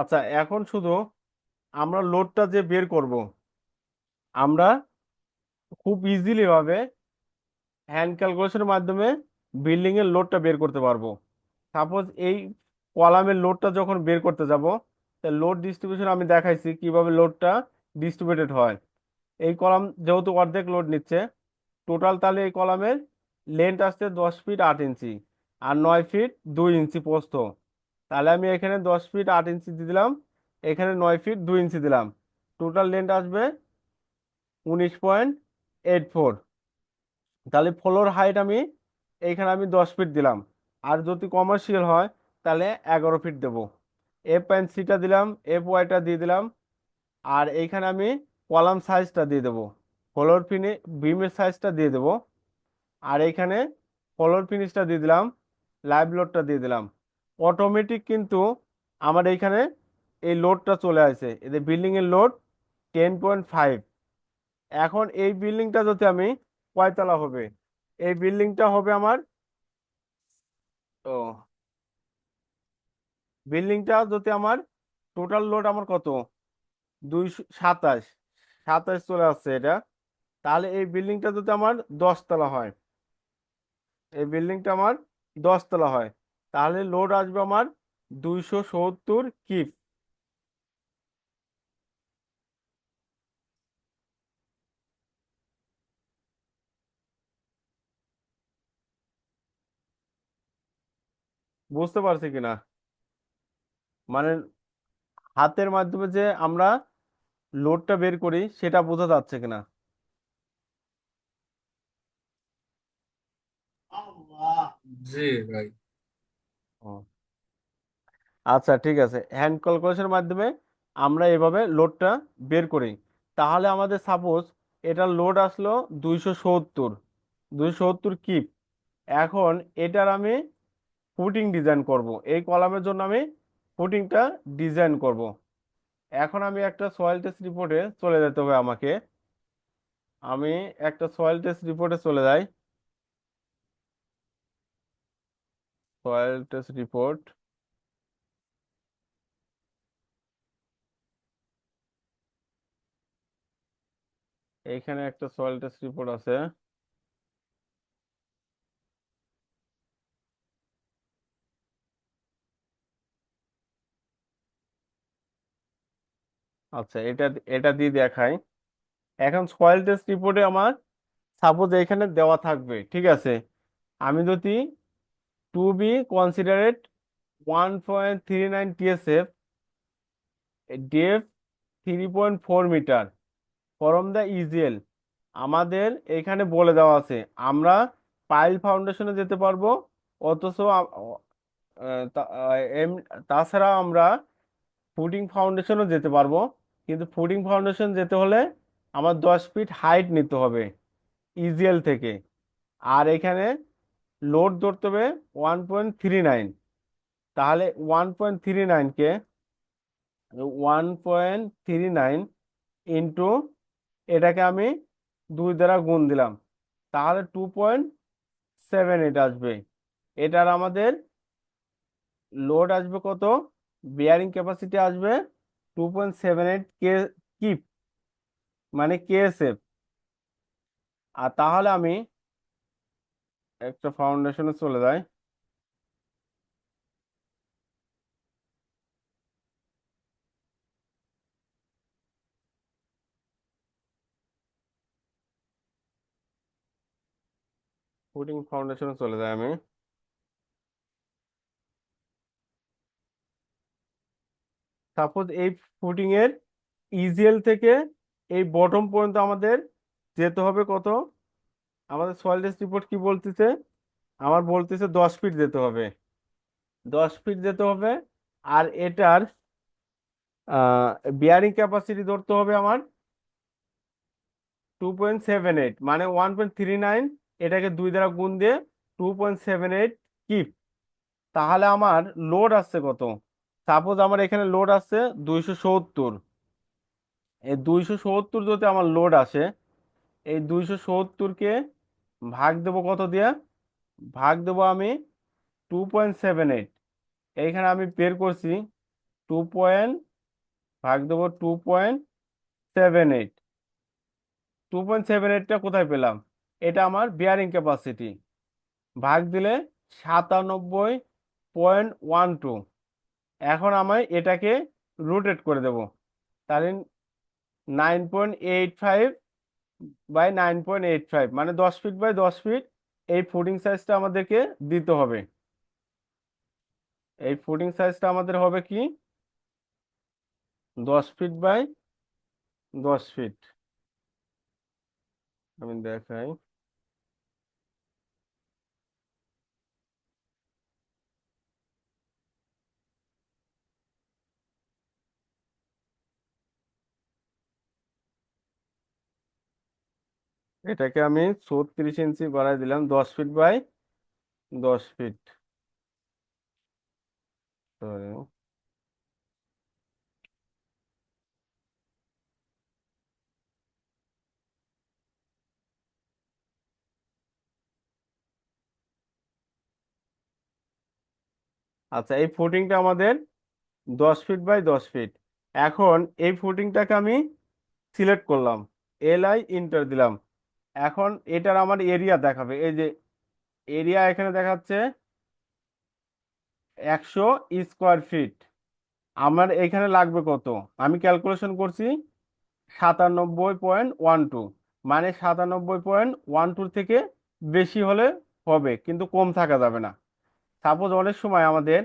আচ্ছা এখন শুধু আমরা লোডটা যে বের করব, আমরা খুব ইজিলি ভাবে হ্যান্ড ক্যালকুলেশনের মাধ্যমে বিল্ডিং এর লোডটা বের করতে পারব। সাপোজ এই কলামের লোডটা যখন বের করতে যাব লোড ডিস্ট্রিবিউশন আমি দেখাইছি কীভাবে লোডটা ডিস্ট্রিবিউটেড হয়। এই কলাম যেহেতু অর্ধেক লোড নিচ্ছে টোটাল তাহলে এই কলামের লেন্থ আসছে দশ ফিট আট ইঞ্চি আর নয় ফিট দুই ইঞ্চি প্রস্থ তাহলে আমি এখানে দশ ফিট আট ইঞ্চি দিলাম, এখানে নয় ফিট দুই ইঞ্চি দিলাম। টোটাল লেন্থ আসবে উনিশ পয়েন্ট এইট ফোর তাহলে ফ্লোর হাইট আমি এইখানে আমি দশ ফিট দিলাম। আর যদি কমার্শিয়াল হয়, তাহলে এগারো ফিট দেবো। এফ পয়েন্ট সিটা দিলাম এফ ওয়াইটা দিয়ে দিলাম। আর এইখানে আমি কলাম সাইজটা দিয়ে দেবো। ফ্লোর ফিনি বিমের সাইজটা দিয়ে দেবো। আর এইখানে ফ্লোর ফিনিশটা দিয়ে দিলাম লাইভ লোডটা দিয়ে দিলাম। অটোমেটিক কিন্তু আমার এইখানে এই লোডটা চলে আসে। এদের বিল্ডিং এর লোড টেন পয়েন্ট ফাইভ এখন এই বিল্ডিংটা যদি আমি কয়তলা হবে? এই বিল্ডিংটা হবে আমার, ও বিল্ডিংটা যদি আমার টোটাল লোড আমার কত? দুইশো সাতাশ সাতাশ চলে আসছে এটা। তাহলে এই বিল্ডিংটা যদি আমার দশতলা হয়, এই বিল্ডিংটা আমার দশতলা হয়। তাহলে লোড আসবে আমার দুইশো সত্তর কিপ বুঝতে পারছি কিনা? মানে হাতের মাধ্যমে যে আমরা লোডটা বের করি, সেটা বোঝা যাচ্ছে কিনা? জি ভাই। আচ্ছা ঠিক আছে। হ্যান্ড ক্যালকুলেশনের মাধ্যমে আমরা এভাবে লোডটা বের করি। তাহলে আমাদের সাপোজ এটার লোড আসলো দুইশো সত্তর। দুইশো সত্তর কিপ এখন এটার আমি ফুটিং ডিজাইন করব। এই কলামের জন্য আমি ফুটিংটা ডিজাইন করব। এখন আমি একটা সয়েল টেস্ট রিপোর্টে চলে যেতে হবে আমাকে। আমি একটা সয়েল টেস্ট রিপোর্টে চলে যাই। সয়েল টেস্ট রিপোর্ট এখানে একটা সয়েল টেস্ট রিপোর্ট আছে। আচ্ছা এটা এটা দিয়ে দেখাই। এখন সয়েল টেস্ট রিপোর্টে আমার সাপোজ এখানে দেওয়া থাকবে, ঠিক আছে? আমি যদি three nine TSF depth three point four metre from the EGL আমাদের এখানে বলে দেওয়া আছে, আমরা পাইল ফাউন্ডেশনে যেতে পারব, অথচ তাছাড়া আমরা ফুডিং ফাউন্ডেশনও যেতে পারব, কিন্তু ফুডিং ফাউন্ডেশন যেতে হলে আমার দশ ফিট হাইট নিতে হবে ইজিএল থেকে। আর এখানে লোড ধরতে হবে ওয়ান পয়েন্ট থ্রি নাইন তাহলে one point three নাইনকে one point three nine into এটাকে আমি দুই দ্বারা গুণ দিলাম। তাহলে টু পয়েন্ট সেভেন এইট আসবে। এটার আমাদের লোড আসবে কত? বিয়ারিং ক্যাপাসিটি আসবে টু পয়েন্ট সেভেন এইট কে কিপ মানে কেএসএফ আর তাহলে আমি একটা ফাউন্ডেশনে চলে যায়। ফুটিং ফাউন্ডেশনে চলে যাই আমি। সাপোজ এই ফুটিং এর ইজিএল থেকে এই বটম পর্যন্ত আমাদের যেতে হবে কত? আমাদের সয়েল টেস্ট রিপোর্ট কি বলতেছে? আমার বলতেছে দশ ফিট যেতে হবে। দশ ফিট যেতে হবে আর এটার বিয়ারিং ক্যাপাসিটি ধরতে হবে আমার টু পয়েন্ট সেভেন এইট মানে ওয়ান পয়েন্ট থ্রি নাইন এটাকে দুই দ্বারা গুণ দিয়ে two point seven eight kip তাহলে আমার লোড আসছে কত? সাপোজ আমার এখানে লোড আসছে দুইশো সত্তর। এই দুইশো সত্তর যদি আমার লোড আসে, এই দুইশো সত্তরকে ভাগ দেবো কত দিয়ে? ভাগ দেবো আমি টু পয়েন্ট সেভেন এইট এইখানে আমি বের করছি টু পয়েন্ট ভাগ দেবো two point seven eight two point seven এইটটা কোথায় পেলাম? এটা আমার বিয়ারিং ক্যাপাসিটি ভাগ দিলে সাতানব্বই পয়েন্ট ওয়ান টু এখন আমি এটাকে রুটেট করে দেব। তাহলে nine point eight five by nine point eight five মানে দশ ফিট বাই দশ ফিট এই ফুডিং সাইজটা আমাদেরকে দিতে হবে। এই ফুডিং সাইজটা আমাদের হবে কি? দশ ফিট বাই দশ ফিট আমি দেখাই। এটাকে আমি ছত্রিশ ইঞ্চি বাড়াই দিলাম, দশ ফিট বাই দশ ফিট। আচ্ছা এই ফুটিংটা আমাদের দশ ফিট বাই দশ ফিট। এখন এই ফুটিংটাকে আমি সিলেক্ট করলাম, এল আই ইন্টার দিলাম। এখন এটার আমার এরিয়া দেখাবে। এই যে এরিয়া এখানে দেখাচ্ছে একশো স্কোয়ার ফিট আমার এখানে লাগবে কত? আমি ক্যালকুলেশন করছি সাতানব্বই পয়েন্ট ওয়ান টু মানে সাতানব্বই পয়েন্ট ওয়ান টুর থেকে বেশি হলে হবে, কিন্তু কম থাকা যাবে না। সাপোজ অনেক সময় আমাদের